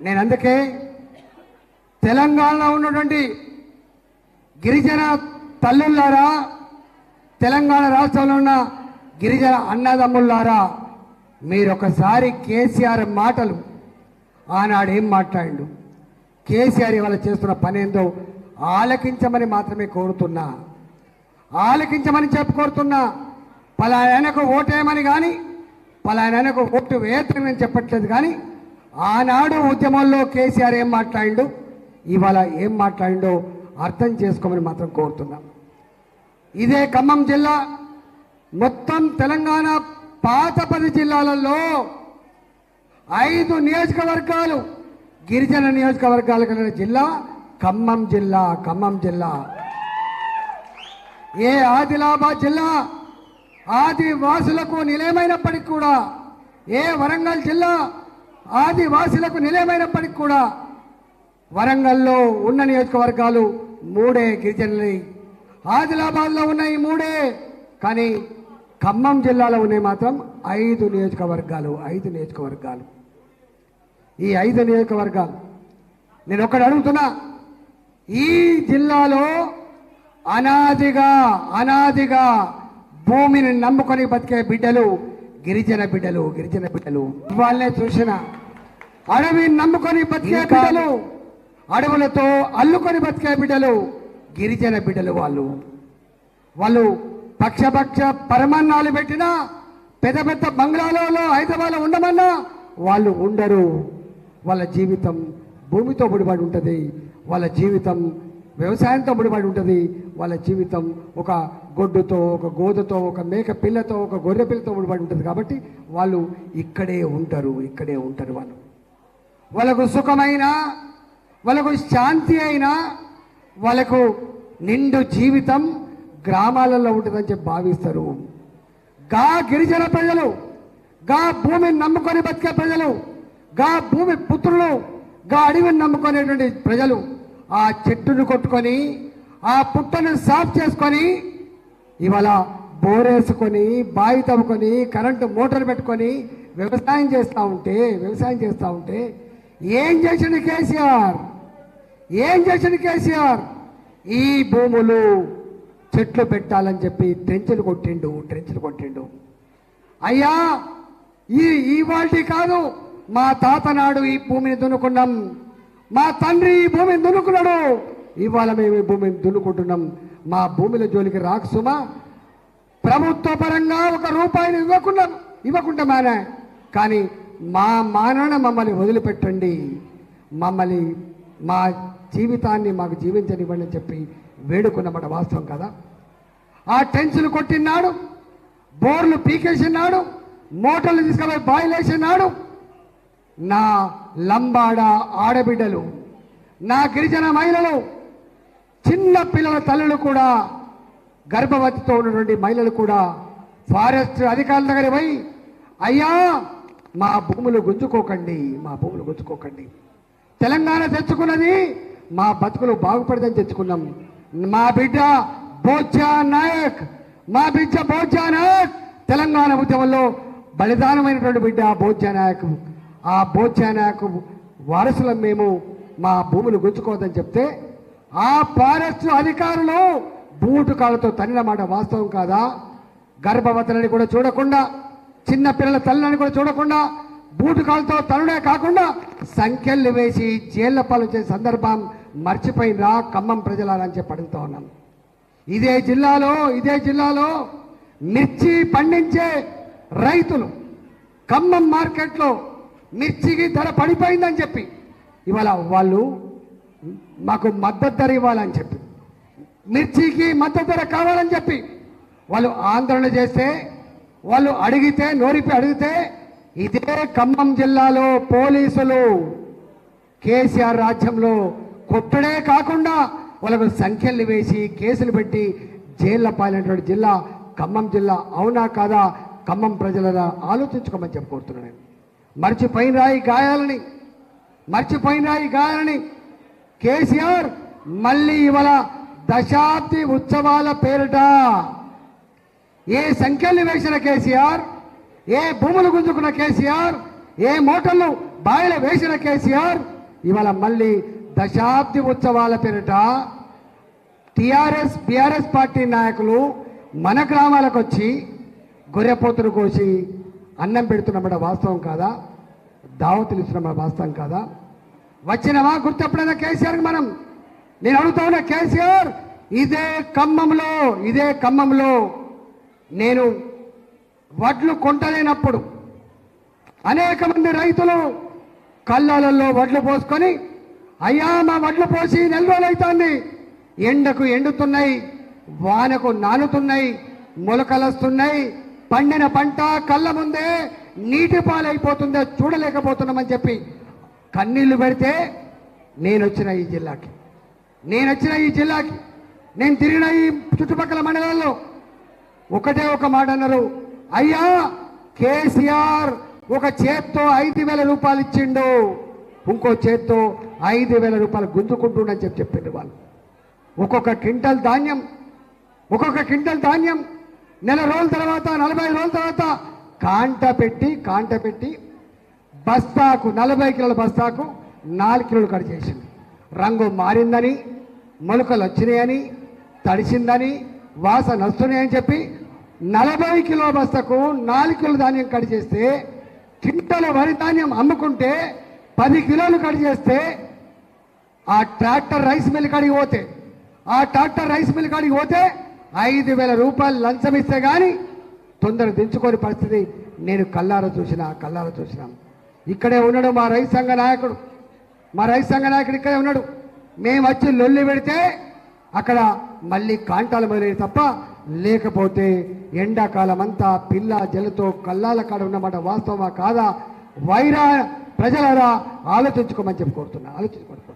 నేను అందుకే తెలంగాణలో ఉన్నటువంటి గిరిజన తల్లుల్లారా తెలంగాణ రాష్ట్రంలో ఉన్న గిరిజన అన్నదమ్ముల్లారా మీరు ఒకసారి కేసీఆర్ మాటలు ఆనాడు ఏం మాట్లాడిండు? కేసీఆర్ ఇవాళ చేస్తున్న పని ఏందో ఆలకించమని మాత్రమే కోరుతున్నా. ఆలకించమని చెప్పి కోరుతున్నా. పలాయనకు ఓటేయమని కానీ పలాయనకు ఓటు వేయతని నేను చెప్పట్లేదు కానీ ఆనాడు ఉద్యమంలో కేసీఆర్ ఏం మాట్లాడిండు ఇవాళ ఏం మాట్లాడిండో అర్థం చేసుకోమని మాత్రం కోరుతున్నాం. ఇదే ఖమ్మం జిల్లా మొత్తం తెలంగాణ పాత పది జిల్లాలలో ఐదు నియోజకవర్గాలు గిరిజన నియోజకవర్గాలు కలిగిన జిల్లా ఖమ్మం జిల్లా ఖమ్మం జిల్లా. ఏ ఆదిలాబాద్ జిల్లా ఆదివాసులకు నిలయమైనప్పటికి కూడా ఏ వరంగల్ జిల్లా ఆదివాసులకు నిలయమైనప్పటికీ కూడా వరంగల్లో ఉన్న నియోజకవర్గాలు మూడే గిరిజనులై ఆదిలాబాద్లో ఉన్నాయి మూడే కానీ ఖమ్మం జిల్లాలో ఉన్నాయి మాత్రం ఐదు నియోజకవర్గాలు ఐదు నియోజకవర్గాలు. ఈ ఐదు నియోజకవర్గాలు. నేను ఒకటి అడుగుతున్నా ఈ జిల్లాలో అనాదిగా అనాదిగా భూమిని నమ్ముకొని బతికే బిడ్డలు గిరిజన బిడ్డలు గిరిజన బిడ్డలు. వాళ్ళనే చూసిన అడవిని నమ్ముకొని బతికే బిడ్డలు. అడవులతో అల్లుకొని బతికే బిడ్డలు. గిరిజన బిడ్డలు వాళ్ళు. వాళ్ళు పక్షపక్ష పరమాన్నాలు పెట్టినా పెద్ద పెద్ద బంగ్లాలలో హైదరాబాద్లో ఉండమన్నా వాళ్ళు ఉండరు. వాళ్ళ జీవితం భూమితో ముడిపడి ఉంటుంది. వాళ్ళ జీవితం వ్యవసాయంతో ముడిపడి ఉంటుంది. వాళ్ళ జీవితం ఒక గొడ్డుతో ఒక గోదతో ఒక మేక పిల్లతో ఒక గొర్రె పిల్లతో ముడిపడి ఉంటుంది కాబట్టి వాళ్ళు ఇక్కడే ఉంటారు ఇక్కడే ఉంటారు వాళ్ళు. వాళ్ళకు సుఖమైన వాళ్ళకు శాంతి అయినా వాళ్ళకు నిండు జీవితం గ్రామాలలో ఉంటుందని చెప్పి భావిస్తారు. గా గిరిజన ప్రజలు గా భూమిని నమ్ముకొని బతికే ప్రజలు గా భూమి పుత్రులు గా అడవిని నమ్ముకునేటువంటి ప్రజలు ఆ చెట్టును కొట్టుకొని ఆ పుట్టను సాఫ్ చేసుకొని ఇవాళ బోరేసుకొని బావి తవ్వుకొని కరెంటు మోటార్ పెట్టుకొని వ్యవసాయం చేస్తూ ఉంటే వ్యవసాయం చేస్తూ ఉంటే ఏం చేసిండు కేసీఆర్? ఏం చేసిండు కేసీఆర్? ఈ భూములు చెట్లు పెట్టాలని చెప్పి ట్రెంచులు కొట్టిండు ట్రెంచులు కొట్టిండు. అయ్యా ఈ ఈ కాదు మా తాతనాడు ఈ భూమిని దున్నుకున్నాం. మా తండ్రి ఈ భూమిని దున్నుకున్నాడు. ఇవాళ మేము ఈ భూమిని దున్నుకుంటున్నాం. మా భూమిల జోలికి రాకు సుమా ప్రభుత్వ పరంగా ఒక రూపాయిని ఇవ్వకుండా ఇవ్వకుండా మానే. కానీ మా మానన మమ్మల్ని వదిలిపెట్టండి. మమ్మల్ని మా జీవితాన్ని మాకు జీవించనివ్వండి అని చెప్పి వేడుకున్నమాట వాస్తవం కదా? ఆ టెన్షన్ కొట్టినాడు. బోర్లు పీకేసినాడు. మోటార్లు తీసుకుపోయి బాయిలేసినాడు. నా లంబాడ ఆడబిడ్డలు నా గిరిజన మహిళలు చిన్న పిల్లల తల్లులు కూడా గర్భవతితో ఉన్నటువంటి మహిళలు కూడా ఫారెస్ట్ అధికారుల దగ్గర పోయి అయ్యా మా భూములు గుంజుకోకండి మా భూములు గుంజుకోకండి. తెలంగాణ తెచ్చుకున్నది మా బతుకులు బాగుపడదని తెచ్చుకున్నాం. మా బిడ్డ బోచా నాయక్ మా బిడ్డ బోచా నాయక్ తెలంగాణ ఉద్యమంలో బలిదానమైనటువంటి బిడ్డ బోచా నాయక్. ఆ బోచా నాయక్ వారసులం మేము మా భూములు గుంజుకోవద్దని చెప్తే ఆ ఫారెస్ట్ అధికారులు బూటు కాళ్ళతో తన్నిన మాట వాస్తవం కాదా? గర్భవతులని కూడా చూడకుండా చిన్న పిల్లల తల్లిని కూడా చూడకుండా బూటు కాళ్ళతో తనుడే కాకుండా సంఖ్యలు వేసి జైళ్ళ పాలు చేసే సందర్భం మర్చిపోయినరా ఖమ్మం ప్రజలని చెప్పి అడుగుతా ఉన్నాం. ఇదే జిల్లాలో ఇదే జిల్లాలో మిర్చి పండించే రైతులు ఖమ్మం మార్కెట్లో మిర్చికి ధర పడిపోయిందని చెప్పి ఇవాళ వాళ్ళు మాకు మద్దతు ధర ఇవ్వాలని చెప్పి. మిర్చికి మద్దతు ధర కావాలని చెప్పి. వాళ్ళు ఆందోళన చేస్తే వాళ్ళు అడిగితే నోరిపి అడిగితే ఇదే ఖమ్మం జిల్లాలో పోలీసులు కేసీఆర్ రాజ్యంలో కొట్టడే కాకుండా వాళ్ళకు సంఖ్యలు వేసి కేసులు పెట్టి జైళ్ళ పాలైనటువంటి జిల్లా ఖమ్మం జిల్లా అవునా కాదా ఖమ్మం ప్రజలరా ఆలోచించుకోమని చెప్పి కోరుతున్నాను నేను. మర్చిపోయిన రాయి గాయాలని మర్చిపోయిన రాయి గాయాలని కేసీఆర్ మళ్ళీ ఇవాళ దశాబ్ది ఉత్సవాల పేరిట ఏ సంఖ్యలు వేసిన కేసీఆర్ ఏ భూములు గుంజుకున్న కేసీఆర్ ఏ మోటార్లు బాయిల వేసిన కేసీఆర్ ఇవాళ మళ్ళీ దశాబ్ది ఉత్సవాల పేరిట టిఆర్ఎస్ బీఆర్ఎస్ పార్టీ నాయకులు మన గ్రామాలకు వచ్చి గొర్రెపోతులు కోసి అన్నం పెడుతున్నమాట వాస్తవం కాదా? దావతులు ఇస్తున్నమాట వాస్తవం కాదా? వచ్చినవా గుర్తెప్పుడైనా కేసీఆర్ మనం. నేను అడుగుతా ఉన్నా కేసీఆర్ ఇదే ఖమ్మంలో ఇదే ఖమ్మంలో నేను వడ్లు కొంటలేనప్పుడు అనేక మంది రైతులు కళ్ళాలలో వడ్లు పోసుకొని అయ్యా మా వడ్లు పోసి నెల రోజులు ఎండకు ఎండుతున్నాయి వానకు నానుతున్నాయి మొలకలొస్తున్నాయి పండిన పంట కళ్ళ ముందే నీటి పాలైపోతుందో చూడలేకపోతున్నామని చెప్పి కన్నీళ్ళు పెడితే నేను వచ్చిన ఈ జిల్లాకి. నేను వచ్చిన ఈ జిల్లాకి. నేను తిరిగిన ఈ చుట్టుపక్కల మండలాల్లో ఒకటే ఒక మాట అన్నారు. అయ్యా కేసీఆర్ ఒక చేత్తో ఐదు వేల రూపాయలు ఇచ్చిండు. ఇంకో చేత్తో ఐదు వేల రూపాయలు గుంజుకుంటుండని చెప్పి చెప్పిండు వాళ్ళు. ఒక్కొక్క క్వింటల్ ధాన్యం ఒక్కొక్క క్వింటల్ ధాన్యం నెల రోజుల తర్వాత నలభై రోజుల తర్వాత కాంట పెట్టి కాంట పెట్టి బస్తాకు నలభై కిలోల బస్తాకు నాలుగు కిలోలు కట్ చేసింది. రంగు మారిందని మొలకలు వచ్చినాయని తడిసిందని వాసన వస్తున్నాయని చెప్పి నలభై కిలో బస్తాకు నాలుగు కిలో ధాన్యం కట్ చేస్తే క్వింటల వరి ధాన్యం అమ్ముకుంటే పది కిలోలు కట్ చేస్తే ఆ ట్రాక్టర్ రైస్ మిల్ కాడికి పోతే ఆ ట్రాక్టర్ రైస్ మిల్ కాడికి పోతే ఐదు వేల రూపాయలు లంచం ఇస్తే కానీ తొందర దించుకోని పరిస్థితి నేను కల్లార చూసిన కల్లార చూసినాం. ఇక్కడే ఉన్నాడు మా రైతు సంఘ నాయకుడు. మా రైతు సంఘ నాయకుడు ఇక్కడే ఉన్నాడు. మేము వచ్చి లొల్లి పెడితే అక్కడ మళ్ళీ కాంటాలు మొదలయ్యి తప్ప లేకపోతే ఎండాకాలం అంతా పిల్ల జలతో కల్లాల కాడ ఉన్నమాట. వాస్తవమా కాదా? వైరా ప్రజలరా ఆలోచించుకోమని చెప్పి కోరుతున్నా. ఆలోచించుకోండి.